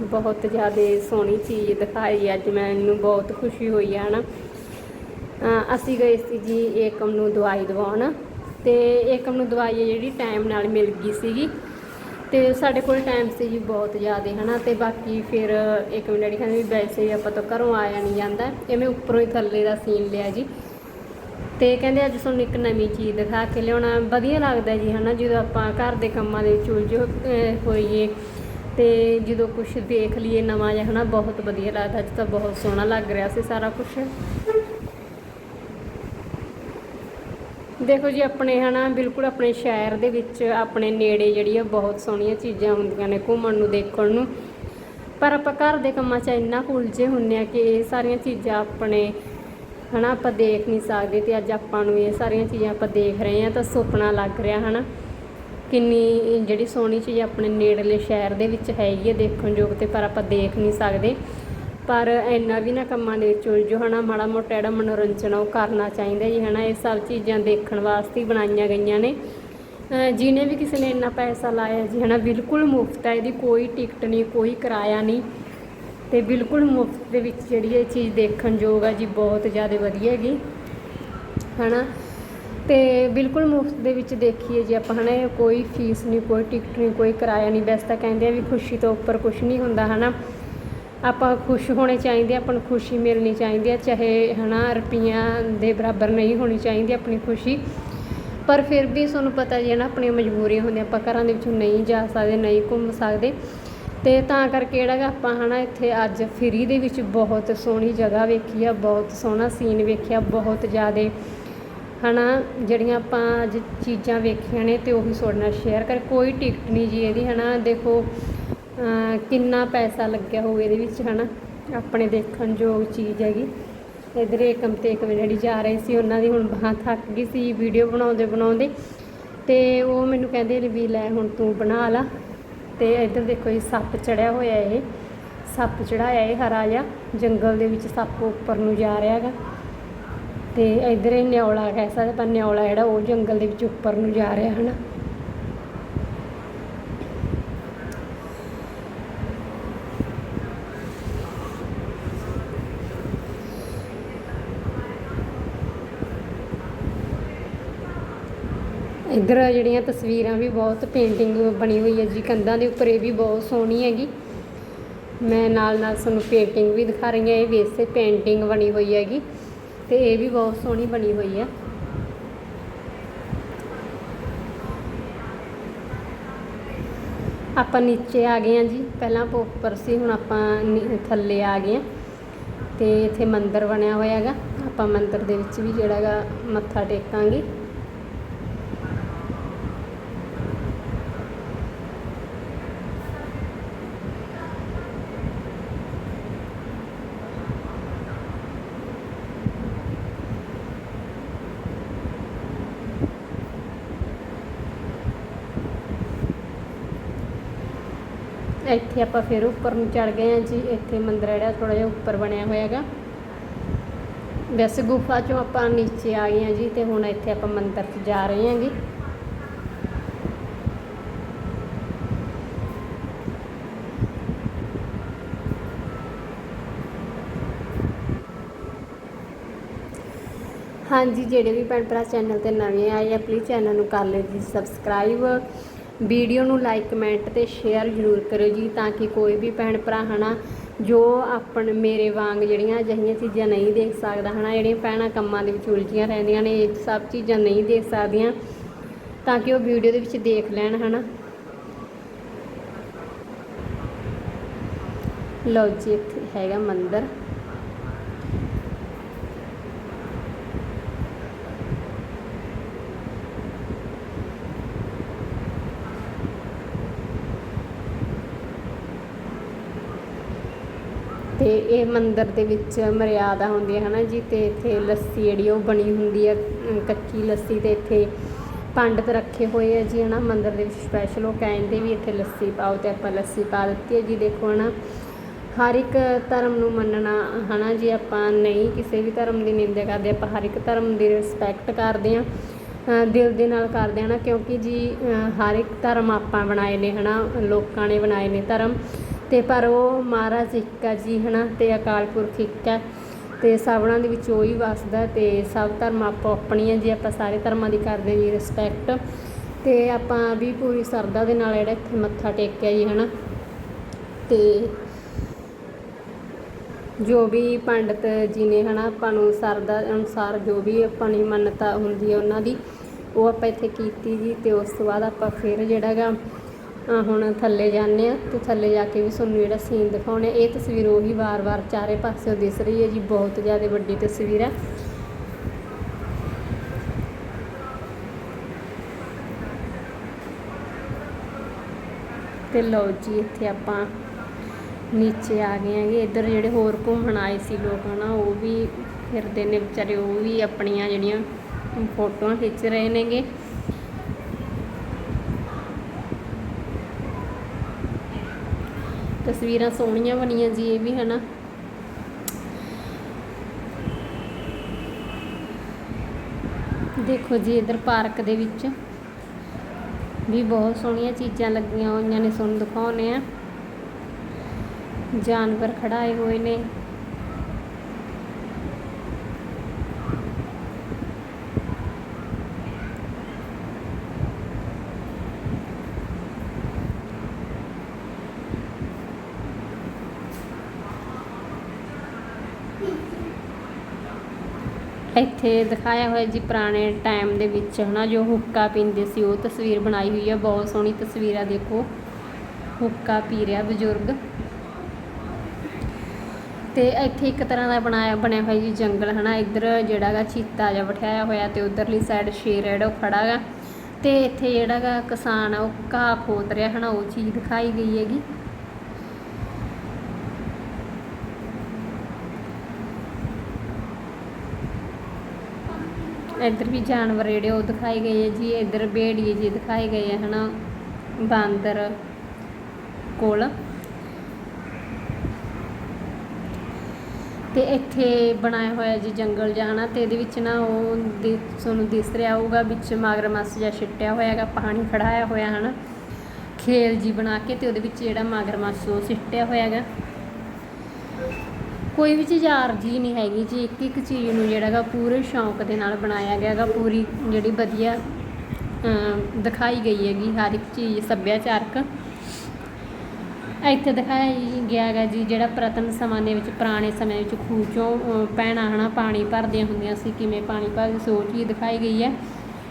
ਬਹੁਤ ਜ਼ਿਆਦਾ ਸੋਹਣੀ ਚੀਜ਼ ਦਿਖਾਈ ਅੱਜ। ਮੈਨੂੰ ਬਹੁਤ ਖੁਸ਼ੀ ਹੋਈ ਹੈ ਨਾ ਅਸੀਂ ਗਏ ਸੀ ਜੀ ਏਕਮ ਨੂੰ ਦਵਾਈ ਦਵਾਉਣ। ਤੇ ਏਕਮ ਨੂੰ ਦਵਾਈ ਜਿਹੜੀ ਟਾਈਮ ਨਾਲ ਮਿਲ ਗਈ ਸੀਗੀ। ਤੇ ਸਾਡੇ ਕੋਲ ਟਾਈਮ ਸੀ ਜੀ ਬਹੁਤ ਜ਼ਿਆਦਾ, ਹਨਾ? ਤੇ ਬਾਕੀ ਫਿਰ ਏਕਮ ਡੈਡੀ ਕਹਿੰਦੇ ਵੀ ਵੈਸੇ ਆਪਾਂ ਤਾਂ ਘਰੋਂ ਆਇਆ ਨਹੀਂ ਜਾਂਦਾ। ਐਵੇਂ ਉੱਪਰੋਂ ਹੀ ਥੱਲੇ ਦਾ ਸੀਨ ਲਿਆ ਜੀ। ਤੇ ਕਹਿੰਦੇ ਅੱਜ ਤੁਹਾਨੂੰ ਇੱਕ ਨਵੀਂ ਚੀਜ਼ ਦਿਖਾ ਕੇ ਲਿਆਉਣਾ। ਵਧੀਆ ਲੱਗਦਾ ਜੀ, ਹਨਾ? ਜਦੋਂ ਆਪਾਂ ਘਰ ਦੇ ਕੰਮਾਂ ਦੇ ਵਿੱਚ ਉਲਝ ਹੋਈਏ ਤੇ ਜਦੋਂ ਕੁਝ ਦੇਖ ਲਈਏ ਨਵਾਂ ਜਿਹਾ, ਹਨਾ? ਬਹੁਤ ਵਧੀਆ ਲੱਗਦਾ। ਅੱਜ ਤਾਂ ਬਹੁਤ ਸੋਹਣਾ ਲੱਗ ਰਿਹਾ ਸੀ ਸਾਰਾ ਕੁਝ ਦੇਖੋ ਜੀ, ਆਪਣੇ ਹਨਾ, ਬਿਲਕੁਲ ਆਪਣੇ ਸ਼ਹਿਰ ਦੇ ਵਿੱਚ ਆਪਣੇ ਨੇੜੇ ਜਿਹੜੀ ਆ, ਬਹੁਤ ਸੋਹਣੀਆਂ ਚੀਜ਼ਾਂ ਹੁੰਦੀਆਂ ਨੇ ਘੁੰਮਣ ਨੂੰ, ਦੇਖਣ ਨੂੰ। ਪਰ ਆਪਾਂ ਘਰ ਦੇ ਕੰਮਾਂ 'ਚ ਇੰਨਾ ਉਲਝੇ ਹੁੰਨੇ ਆ ਕਿ ਇਹ ਸਾਰੀਆਂ ਚੀਜ਼ਾਂ ਆਪਣੇ ਹਨਾ, ਆਪਾਂ ਦੇਖ ਨਹੀਂ ਸਕਦੇ ਤੇ ਅੱਜ ਆਪਾਂ ਨੂੰ ਇਹ ਸਾਰੀਆਂ ਚੀਜ਼ਾਂ ਆਪਾਂ ਦੇਖ ਰਹੇ ਹਾਂ ਤਾਂ ਸੁਪਨਾ ਲੱਗ ਰਿਹਾ ਹਨਾ। ਕਿੰਨੀ ਜਿਹੜੀ ਸੋਹਣੀ ਚੀਜ਼ ਆਪਣੇ ਨੇੜਲੇ ਸ਼ਹਿਰ ਦੇ ਵਿੱਚ ਹੈਗੀ ਹੈ ਦੇਖਣ ਯੋਗ ਤੇ, ਪਰ ਆਪਾਂ ਦੇਖ ਨਹੀਂ ਸਕਦੇ। ਪਰ ਇੰਨਾ ਵੀ ਨਾ ਕੰਮਾਂ ਦੇ ਵਿੱਚ ਉਲਝੋ ਹਨਾ, ਮਾੜਾ ਮੋਟਾ ਜਿਹੜਾ ਮਨੋਰੰਜਨ ਆ ਉਹ ਕਰਨਾ ਚਾਹੀਦਾ ਜੀ ਹਨਾ, ਇਹ ਸਭ ਚੀਜ਼ਾਂ ਦੇਖਣ ਵਾਸਤੇ ਹੀ ਬਣਾਈਆਂ ਗਈਆਂ ਨੇ। ਜਿਹਨੇ ਵੀ ਕਿਸੇ ਨੇ ਇੰਨਾ ਪੈਸਾ ਲਾਇਆ ਜੀ ਹਨਾ, ਬਿਲਕੁਲ ਮੁਫਤ ਹੈ ਇਹਦੀ ਕੋਈ ਟਿਕਟ ਨਹੀਂ, ਕੋਈ ਕਿਰਾਇਆ ਨਹੀਂ। ਤੇ ਬਿਲਕੁਲ ਮੁਫਤ ਦੇ ਵਿੱਚ ਜਿਹੜੀ ਇਹ ਚੀਜ਼ ਦੇਖਣ ਯੋਗ ਆ ਜੀ, ਬਹੁਤ ਜ਼ਿਆਦਾ ਵਧੀਆ ਹੈਗੀ। ਹਨਾ, ਤੇ ਬਿਲਕੁਲ ਮੁਫਤ ਦੇ ਵਿੱਚ ਦੇਖੀਏ ਜੀ ਆਪਾਂ ਹਨਾ, ਇਹ ਕੋਈ ਫੀਸ ਨਹੀਂ, ਕੋਈ ਟਿਕਟ ਨਹੀਂ, ਕੋਈ ਕਿਰਾਇਆ ਨਹੀਂ। ਵੈਸੇ ਤਾਂ ਕਹਿੰਦੇ ਆ ਵੀ ਖੁਸ਼ੀ ਤੋਂ ਉੱਪਰ ਕੁਝ ਨਹੀਂ ਹੁੰਦਾ ਹਨਾ। ਆਪਾਂ ਖੁਸ਼ ਹੋਣੇ ਚਾਹੀਦੇ, ਆਪਾਂ ਨੂੰ ਖੁਸ਼ੀ ਮਿਲਣੀ ਚਾਹੀਦੀ ਹੈ, ਚਾਹੇ ਹਨਾ ਰੁਪਈਆਂ ਦੇ ਬਰਾਬਰ ਨਹੀਂ ਹੋਣੀ ਚਾਹੀਦੀ ਆਪਣੀ ਖੁਸ਼ੀ। ਪਰ ਫਿਰ ਵੀ ਤੁਹਾਨੂੰ ਪਤਾ ਜੀ ਹੈ ਨਾ, ਆਪਣੀਆਂ ਮਜਬੂਰੀਆਂ ਹੁੰਦੀਆਂ, ਆਪਾਂ ਘਰਾਂ ਦੇ ਵਿੱਚੋਂ ਨਹੀਂ ਜਾ ਸਕਦੇ, ਨਹੀਂ ਘੁੰਮ ਸਕਦੇ। ਤੇ ਤਾਂ ਕਰਕੇ ਜਿਹੜਾ ਗਾ ਆਪਾਂ ਹਨਾ ਇੱਥੇ ਅੱਜ ਫਰੀ ਦੇ ਵਿੱਚ ਬਹੁਤ ਸੋਹਣੀ ਜਗ੍ਹਾ ਵੇਖੀ ਆ, ਬਹੁਤ ਸੋਹਣਾ ਸੀਨ ਵੇਖਿਆ, ਬਹੁਤ ਜ਼ਿਆਦੇ ਹਨਾ ਜਿਹੜੀਆਂ ਆਪਾਂ ਅੱਜ ਚੀਜ਼ਾਂ ਵੇਖੀਆਂ ਨੇ ਤੇ ਉਹੀ ਤੁਹਾਡੇ ਨਾਲ ਸ਼ੇਅਰ ਕਰ। ਕੋਈ ਟਿਕਟ ਨਹੀਂ ਜੀ ਇਹਦੀ, ਹਨਾ ਦੇਖੋ ਕਿੰਨਾ ਪੈਸਾ ਲੱਗਿਆ ਹੋਊ ਇਹਦੇ ਵਿੱਚ, ਹਨਾ? ਆਪਣੇ ਦੇਖਣ ਯੋਗ ਚੀਜ਼ ਹੈਗੀ। ਇਧਰ ਏਕਮ ਤੇ ਇੱਕ ਜਿਹੜੀ ਜਾ ਰਹੇ ਸੀ, ਉਹਨਾਂ ਦੀ ਹੁਣ ਬਾਂਹ ਥੱਕ ਗਈ ਸੀ, ਵੀਡੀਓ ਬਣਾਉਂਦੇ ਬਣਾਉਂਦੇ। ਤੇ ਉਹ ਮੈਨੂੰ ਕਹਿੰਦੇ ਨੇ ਵੀ ਲੈ ਹੁਣ ਤੂੰ ਬਣਾ ਲਾ। ਤੇ ਇੱਧਰ ਦੇਖੋ ਇਹ ਸੱਪ ਚੜਿਆ ਹੋਇਆ ਇਹ। ਸੱਪ ਚੜਾਇਆ ਇਹ ਹਰਾ ਜਿਹਾ। ਜੰਗਲ ਦੇ ਵਿੱਚ ਸੱਪ ਉੱਪਰ ਨੂੰ ਜਾ ਰਿਹਾ ਹੈਗਾ। ਤੇ ਇੱਧਰ ਇਹ ਨਿਉਲਾ ਕਹਿ ਸਕਦੇ ਪਰ ਨਿਉਲਾ ਜਿਹੜਾ ਉਹ ਜੰਗਲ ਦੇ ਵਿੱਚ ਉੱਪਰ ਨੂੰ ਜਾ ਰਿਹਾ, ਹਨਾ? ਇੱਧਰ ਜਿਹੜੀਆਂ ਤਸਵੀਰਾਂ ਵੀ ਬਹੁਤ ਪੇਂਟਿੰਗ ਬਣੀ ਹੋਈ ਹੈ ਜੀ, ਕੰਧਾਂ ਦੇ ਉੱਪਰ ਇਹ ਵੀ ਬਹੁਤ ਸੋਹਣੀ ਹੈਗੀ। ਮੈਂ ਨਾਲ ਨਾਲ ਤੁਹਾਨੂੰ ਪੇਂਟਿੰਗ ਵੀ ਦਿਖਾ ਰਹੀ ਹਾਂ, ਇਹ ਵੇਸੇ ਪੇਂਟਿੰਗ ਬਣੀ ਹੋਈ ਹੈਗੀ ਤੇ ਇਹ ਵੀ ਬਹੁਤ ਸੋਹਣੀ ਬਣੀ ਹੋਈ ਹੈ। ਆਪਾਂ ਨੀਚੇ ਆ ਗਏ ਹਾਂ ਜੀ, ਪਹਿਲਾਂ ਆਪਾਂ ਉੱਪਰ ਸੀ, ਹੁਣ ਆਪਾਂ ਨੀ- ਥੱਲੇ ਆ ਗਏ ਹਾਂ ਤੇ ਇੱਥੇ ਮੰਦਿਰ ਬਣਿਆ ਹੋਇਆ ਹੈਗਾ। ਆਪਾਂ ਮੰਦਿਰ ਦੇ ਵਿੱਚ ਵੀ ਜਿਹੜਾ ਹੈਗਾ ਮੱਥਾ ਟੇਕਾਂਗੇ। ਇੱਥੇ ਆਪਾਂ ਫਿਰ ਉੱਪਰ ਨੂੰ ਚੜ ਗਏ ਹਾਂ ਜੀ, ਇੱਥੇ ਮੰਦਿਰ ਜਿਹੜਾ ਥੋੜਾ ਜਿਹਾ ਉੱਪਰ ਬਣਿਆ ਹੋਇਆ ਹੈਗਾ। ਵੈਸੇ ਗੁਫਾ ਚੋਂ ਆਪਾਂ ਨੀਚੇ ਆ ਗਏ ਹਾਂ ਜੀ ਤੇ ਹੁਣ ਇੱਥੇ ਆਪਾਂ ਮੰਦਿਰ 'ਚ ਜਾ ਰਹੇ ਹਾਂਗੇ। ਹਾਂਜੀ, ਜਿਹੜੇ ਵੀ ਭੈਣ ਭਰਾ ਚੈਨਲ ਤੇ ਨਵੇਂ ਆਏ ਆ ਪਲੀਜ਼ ਚੈਨਲ ਨੂੰ ਕਰ ਲਿਓ ਜੀ ਸਬਸਕ੍ਰਾਈਬ ਵੀਡੀਓ ਨੂੰ ਲਾਈਕ, ਕਮੈਂਟ ਤੇ ਸ਼ੇਅਰ ਜ਼ਰੂਰ ਕਰਿਓ ਜੀ ਤਾਂ ਕਿ ਕੋਈ ਵੀ ਭੈਣ ਭਰਾ ਹਨਾ, ਜੋ ਆਪਣ ਮੇਰੇ ਵਾਂਗ ਜਿਹੜੀਆਂ ਅਜਿਹੀਆਂ ਚੀਜ਼ਾਂ ਨਹੀਂ ਦੇਖ ਸਕਦਾ ਹਨਾ, ਜਿਹੜੀਆਂ ਭੈਣਾਂ ਕੰਮਾਂ ਦੇ ਵਿੱਚ ਉਲਝੀਆਂ ਰਹਿੰਦੀਆਂ ਨੇ, ਇਹ ਸਭ ਚੀਜ਼ਾਂ ਨਹੀਂ ਦੇਖ ਸਕਦੀਆਂ, ਤਾਂ ਕਿ ਉਹ ਵੀਡੀਓ ਦੇ ਵਿੱਚ ਦੇਖ ਲੈਣ ਹਨਾ। ਲਓ ਜੀ, ਇੱਥੇ ਹੈਗਾ ਮੰਦਿਰ। ਤੇ ਇਹ ਮੰਦਿਰ ਦੇ ਵਿੱਚ ਮਰਿਆਦਾ ਹੁੰਦੀ ਹੈ ਹਨਾ ਜੀ, ਤੇ ਇੱਥੇ ਲੱਸੀ ਜਿਹੜੀ ਉਹ ਬਣੀ ਹੁੰਦੀ ਹੈ ਕੱਚੀ ਲੱਸੀ ਤੇ ਇੱਥੇ ਪੰਡਤ ਰੱਖੇ ਹੋਏ ਆ ਜੀ ਹਨਾ, ਮੰਦਿਰ ਦੇ ਵਿੱਚ ਸਪੈਸ਼ਲ ਉਹ ਕਹਿੰਦੇ ਵੀ ਇੱਥੇ ਲੱਸੀ ਪਾਓ ਤੇ ਆਪਾਂ ਲੱਸੀ ਪਾ ਦਿੱਤੀ ਹੈ ਜੀ, ਦੇਖੋ ਹਨਾ। ਹਰ ਇੱਕ ਧਰਮ ਨੂੰ ਮੰਨਣਾ ਹਨਾ ਜੀ, ਆਪਾਂ ਨਹੀਂ ਕਿਸੇ ਵੀ ਧਰਮ ਦੀ ਨਿੰਦਾ ਕਰਦੇ, ਆਪਾਂ ਹਰ ਇੱਕ ਧਰਮ ਦੀ ਰਿਸਪੈਕਟ ਕਰਦੇ ਆ ਦਿਲ ਦੇ ਨਾਲ ਕਰਦੇ ਆ ਨਾ ਕਿਉਂਕਿ ਜੀ ਹਰ ਇੱਕ ਧਰਮ ਆਪਾਂ ਬਣਾਏ ਨੇ ਹਨਾ, ਲੋਕਾਂ ਨੇ ਬਣਾਏ ਨੇ ਧਰਮ। ਤੇ ਪਰ ਉਹ ਮਹਾਰਾਜ ਇੱਕ ਆ ਜੀ, ਹਨਾ, ਤੇ ਅਕਾਲ ਪੁਰਖ ਇੱਕ ਹੈ ਤੇ ਸਭਨਾਂ ਦੇ ਵਿੱਚ ਉਹੀ ਵਸਦਾ ਤੇ ਸਭ ਧਰਮ ਆਪੋ ਆਪਣੀਆਂ ਜੀ, ਆਪਾਂ ਸਾਰੇ ਧਰਮਾਂ ਦੀ ਕਰਦੇ ਜੀ ਰਿਸਪੈਕਟ ਤੇ ਆਪਾਂ ਵੀ ਪੂਰੀ ਸਰਦਾ ਦੇ ਨਾਲ ਜਿਹੜਾ ਇੱਥੇ ਮੱਥਾ ਟੇਕਿਆ ਜੀ, ਹਨਾ। ਤੇ ਜੋ ਵੀ ਪੰਡਤ ਜੀ ਨੇ, ਹਨਾ, ਆਪਾਂ ਨੂੰ ਸਰਦਾ ਅਨੁਸਾਰ ਜੋ ਵੀ ਆਪਾਂ ਦੀ ਮੰਨਤਾ ਹੁੰਦੀ ਹੈ ਉਹਨਾਂ ਦੀ, ਉਹ ਆਪਾਂ ਇੱਥੇ ਕੀਤੀ ਜੀ, ਤੇ ਉਸ ਤੋਂ ਬਾਅਦ ਆਪਾਂ ਫਿਰ ਜਿਹੜਾ ਗਾ ਹੁਣ ਥੱਲੇ ਜਾਂਦੇ ਆ ਤੇ ਥੱਲੇ ਜਾ ਕੇ ਵੀ ਤੁਹਾਨੂੰ ਜਿਹੜਾ ਸੀਨ ਦਿਖਾਉਣੇ ਇਹ ਤਸਵੀਰ ਉਹੀ ਵਾਰ-ਵਾਰ ਚਾਰੇ ਪਾਸਿਓਂ ਦਿਸ ਰਹੀ ਹੈ ਜੀ, ਬਹੁਤ ਜ਼ਿਆਦਾ ਵੱਡੀ ਤਸਵੀਰ ਹੈ। ਤੇ ਲਓ ਜੀ, ਇੱਥੇ ਆਪਾਂ ਨੀਚੇ ਆ ਗਏ ਹੈਗੇ। ਇੱਧਰ ਜਿਹੜੇ ਹੋਰ ਘੁੰਮਣ ਆਏ ਸੀ ਲੋਕ ਹਨਾ, ਉਹ ਵੀ ਫਿਰਦੇ ਨੇ ਵਿਚਾਰੇ, ਉਹ ਵੀ ਆਪਣੀਆਂ ਜਿਹੜੀਆਂ ਫੋਟੋਆਂ ਖਿੱਚ ਰਹੇ ਨੇਗੇ। ਤਸਵੀਰਾਂ ਸੋਹਣੀਆਂ ਬਣੀਆਂ ਜੀ, ਇਹ ਵੀ ਹਨਾ। ਦੇਖੋ ਜੀ, ਇਧਰ ਪਾਰਕ ਦੇ ਵਿੱਚ ਵੀ ਬਹੁਤ ਸੋਹਣੀਆਂ ਚੀਜ਼ਾਂ ਲੱਗੀਆਂ ਹੋਈਆਂ ਨੇ, ਤੁਹਾਨੂੰ ਦਿਖਾਉਣੇ ਆ ਜਾਨਵਰ ਖੜਾਏ ਹੋਏ ਨੇ। ਇੱਥੇ ਦਿਖਾਇਆ ਹੋਇਆ ਜੀ ਪੁਰਾਣੇ ਟਾਈਮ ਦੇ ਵਿੱਚ, ਹਨਾ, ਜੋ ਹੁੱਕਾ ਪੀਂਦੇ ਸੀ, ਉਹ ਤਸਵੀਰ ਬਣਾਈ ਹੋਈ ਹੈ ਬਹੁਤ ਸੋਹਣੀ ਤਸਵੀਰ ਆ, ਦੇਖੋ। ਹੁੱਕਾ ਪੀ ਰਿਹਾ ਬਜ਼ੁਰਗ। ਤੇ ਇੱਥੇ ਇੱਕ ਤਰ੍ਹਾਂ ਦਾ ਬਣਾਇਆ, ਬਣਿਆ ਹੋਇਆ ਜੀ ਜੰਗਲ, ਹਨਾ, ਇੱਧਰ ਜਿਹੜਾ ਗਾ ਚੀਤਾ ਜਿਹਾ ਬਿਠਾਇਆ ਹੋਇਆ ਤੇ ਉਧਰਲੀ ਸਾਈਡ ਸ਼ੇਰ ਹੈ ਜਿਹੜਾ ਉਹ ਖੜਾ ਗਾ। ਤੇ ਇੱਥੇ ਜਿਹੜਾ ਗਾ ਕਿਸਾਨ ਆ, ਉਹ ਘਾਹ ਖੋਦ ਰਿਹਾ, ਹਨਾ, ਉਹ ਚੀਜ਼ ਦਿਖਾਈ ਗਈ ਹੈਗੀ। ਇੱਧਰ ਵੀ ਜਾਨਵਰ ਜਿਹੜੇ ਉਹ ਦਿਖਾਏ ਗਏ ਹੈ ਜੀ, ਇੱਧਰ ਭੇੜੀਏ ਜੀ ਦਿਖਾਏ ਗਏ ਹੈ ਹਨਾ, ਬਾਂਦਰ ਕੋਲ। ਤੇ ਇੱਥੇ ਬਣਾਇਆ ਹੋਇਆ ਜੀ ਜੰਗਲ ਜਾਣਾ ਤੇ ਇਹਦੇ ਵਿੱਚ ਨਾ ਉਹ ਤੁਹਾਨੂੰ ਦਿਸ ਰਿਹਾ ਹੋਊਗਾ, ਵਿੱਚ ਮਗਰਮੱਛ ਜਿਹਾ ਛਿੱਟਿਆ ਹੋਇਆ ਹੈਗਾ, ਪਾਣੀ ਖੜਾਇਆ ਹੋਇਆ, ਹਨਾ। ਖੇਲ ਜੀ ਬਣਾ ਕੇ ਤੇ ਉਹਦੇ ਵਿੱਚ ਜਿਹੜਾ ਮਗਰਮੱਛ ਉਹ ਛਿੱਟਿਆ ਹੋਇਆ ਹੈਗਾ। ਕੋਈ ਵੀ ਚੀਜ਼ ਆਰਜੀ ਨਹੀਂ ਹੈਗੀ ਜੀ ਇੱਕ ਇੱਕ ਚੀਜ਼ ਨੂੰ ਜਿਹੜਾ ਗਾ ਪੂਰੇ ਸ਼ੌਂਕ ਦੇ ਨਾਲ ਬਣਾਇਆ ਗਿਆ ਗਾ ਪੂਰੀ ਜਿਹੜੀ ਵਧੀਆ ਦਿਖਾਈ ਗਈ ਹੈਗੀ ਹਰ ਇੱਕ ਚੀਜ਼ ਸੱਭਿਆਚਾਰਕ। ਇੱਥੇ ਦਿਖਾਇਆ ਗਿਆ ਗਾ ਜੀ ਜਿਹੜਾ ਪ੍ਰਤਨ ਦੇ ਵਿੱਚ ਪੁਰਾਣੇ ਸਮੇਂ ਵਿੱਚ ਖੂਹ ਚੋਂ ਅਮ, ਭੈਣਾਂ ਹਨਾ ਪਾਣੀ ਭਰਦੀਆਂ ਹੁੰਦੀਆਂ ਸੀ ਕਿਵੇਂ ਪਾਣੀ ਭਰਦੇ ਸੀ ਉਹ ਚੀਜ਼ ਦਿਖਾਈ ਗਈ ਹੈ।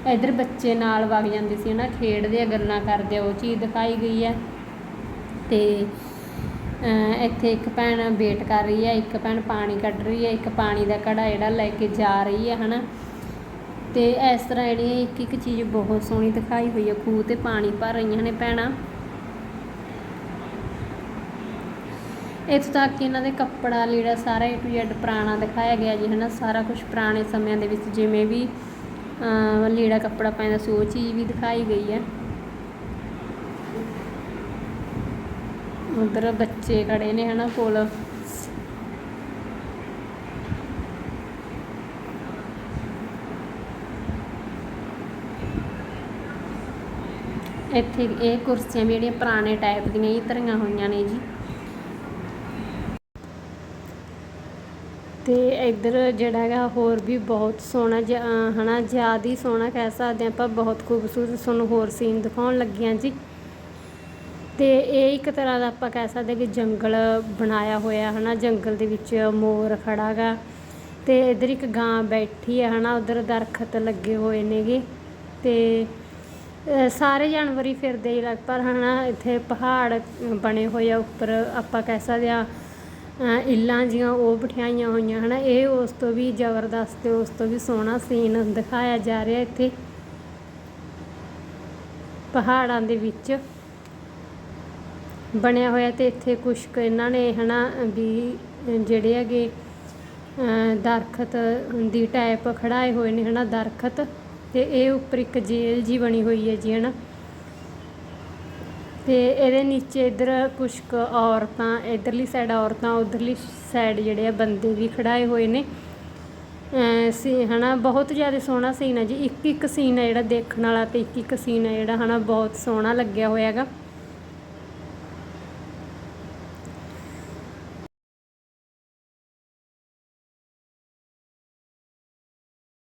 ਇੱਧਰ ਬੱਚੇ ਨਾਲ ਵਗ ਜਾਂਦੇ ਸੀ ਹਨਾ ਖੇਡਦੇ ਆ ਗੱਲਾਂ ਕਰਦੇ ਉਹ ਚੀਜ਼ ਦਿਖਾਈ ਗਈ ਹੈ। ਤੇ ਇੱਥੇ ਇੱਕ ਭੈਣ ਵੇਟ ਕਰ ਰਹੀ ਹੈ, ਇੱਕ ਭੈਣ ਪਾਣੀ ਕੱਢ ਰਹੀ ਹੈ, ਇੱਕ ਪਾਣੀ ਦਾ ਘੜਾ ਜਿਹੜਾ ਲੈ ਕੇ ਜਾ ਰਹੀ ਹੈ, ਹਨਾ? ਤੇ ਇਸ ਤਰ੍ਹਾਂ ਜਿਹੜੀ ਇੱਕ ਇੱਕ ਚੀਜ਼ ਬਹੁਤ ਸੋਹਣੀ ਦਿਖਾਈ ਹੋਈ ਹੈ, ਖੂਹ ਤੇ ਪਾਣੀ ਭਰ ਰਹੀਆਂ ਨੇ ਭੈਣਾਂ। ਇੱਥੋਂ ਤੱਕ ਕਿ ਇਹਨਾਂ ਦੇ ਕੱਪੜਾ ਲੀੜਾ ਸਾਰਾ ਏ ਟੂ ਜ਼ੈਡ ਪੁਰਾਣਾ ਦਿਖਾਇਆ ਗਿਆ ਜੀ, ਹਨਾ? ਸਾਰਾ ਕੁਝ ਪੁਰਾਣੇ ਸਮਿਆਂ ਦੇ ਵਿੱਚ ਜਿਵੇਂ ਵੀ, ਅਹ ਲੀੜਾ ਕੱਪੜਾ ਪੈਂਦਾ ਸੀ, ਉਹ ਚੀਜ਼ ਵੀ ਦਿਖਾਈ ਗਈ ਹੈ। ਉਧਰ ਬੱਚੇ ਖੜੇ ਨੇ ਹਨਾ ਕੋਲ। ਇੱਥੇ ਇਹ ਕੁਰਸੀਆਂ ਵੀ ਜਿਹੜੀਆਂ ਪੁਰਾਣੇ ਟਾਈਪ ਦੀਆਂ ਹੀ ਧਰੀਆਂ ਹੋਈਆਂ ਨੇ ਜੀ। ਤੇ ਇੱਧਰ ਜਿਹੜਾ ਹੈਗਾ ਹੋਰ ਵੀ ਬਹੁਤ ਸੋਹਣਾ ਜਿਹਾ, ਹਨਾ ਜ਼ਿਆਦਾ ਹੀ ਸੋਹਣਾ ਕਹਿ ਸਕਦੇ ਹਾਂ ਆਪਾਂ ਬਹੁਤ ਖੂਬਸੂਰਤ ਤੁਹਾਨੂੰ ਹੋਰ ਸੀਨ ਦਿਖਾਉਣ ਲੱਗੀਆਂ ਜੀ। ਅਤੇ ਇਹ ਇੱਕ ਤਰ੍ਹਾਂ ਦਾ ਆਪਾਂ ਕਹਿ ਸਕਦੇ ਕਿ ਜੰਗਲ ਬਣਾਇਆ ਹੋਇਆ ਹੈ ਨਾ ਜੰਗਲ ਦੇ ਵਿੱਚ ਮੋਰ ਖੜਾ ਗਾ ਅਤੇ ਇੱਧਰ ਇੱਕ ਗਾਂ ਬੈਠੀ ਹੈ ਨਾ ਉੱਧਰ ਦਰਖਤ ਲੱਗੇ ਹੋਏ ਨੇਗੇ ਅਤੇ ਸਾਰੇ ਜਾਨਵਰ ਹੀ ਫਿਰਦੇ ਹੀ ਲੱਗ ਹੈ ਨਾ ਇੱਥੇ ਪਹਾੜ ਬਣੇ ਹੋਏ ਆ ਉੱਪਰ, ਆਪਾਂ ਕਹਿ ਸਕਦੇ ਆ ਇੱਲਾਂ ਜੀਆਂ ਉਹ ਬਿਠਾਈਆਂ ਹੋਈਆਂ ਹਨਾ, ਇਹ ਉਸ ਤੋਂ ਵੀ ਜ਼ਬਰਦਸਤ ਤੇ ਉਸ ਤੋਂ ਵੀ ਸੋਹਣਾ ਸੀਨ ਦਿਖਾਇਆ ਜਾ ਰਿਹਾ ਇੱਥੇ ਪਹਾੜਾਂ ਦੇ ਵਿੱਚ। ਬਣਿਆ ਹੋਇਆ ਤੇ ਇੱਥੇ ਕੁਛ ਕੁ ਇਹਨਾਂ ਨੇ ਹਨਾ ਵੀ ਜਿਹੜੇ ਹੈਗੇ ਦਰਖਤ ਦੀ ਟਾਈਪ ਖੜਾਏ ਹੋਏ ਨੇ ਹਨਾ ਦਰਖਤ ਤੇ ਇਹ ਉੱਪਰ ਇੱਕ ਜੇਲ ਜੀ ਬਣੀ ਹੋਈ ਹੈ ਜੀ ਹਨਾ। ਤੇ ਇਹਦੇ ਨੀਚੇ ਇੱਧਰ ਕੁਛ ਕੁ ਔਰਤਾਂ, ਇਧਰਲੀ ਸਾਈਡ ਔਰਤਾਂ, ਉਧਰਲੀ ਸਾਈਡ ਜਿਹੜੇ ਆ ਬੰਦੇ ਵੀ ਖੜਾਏ ਹੋਏ ਨੇ। ਅਹ, ਸੀ ਹਨਾ ਬਹੁਤ ਜ਼ਿਆਦਾ ਸੋਹਣਾ ਸੀਨ ਹੈ ਜੀ। ਇੱਕ ਇੱਕ ਸੀਨ ਹੈ ਜਿਹੜਾ ਦੇਖਣ ਵਾਲਾ ਤੇ ਇੱਕ ਇੱਕ ਸੀਨ ਹੈ ਜਿਹੜਾ ਹਨਾ ਬਹੁਤ ਸੋਹਣਾ ਲੱਗਿਆ ਹੋਇਆ ਹੈਗਾ।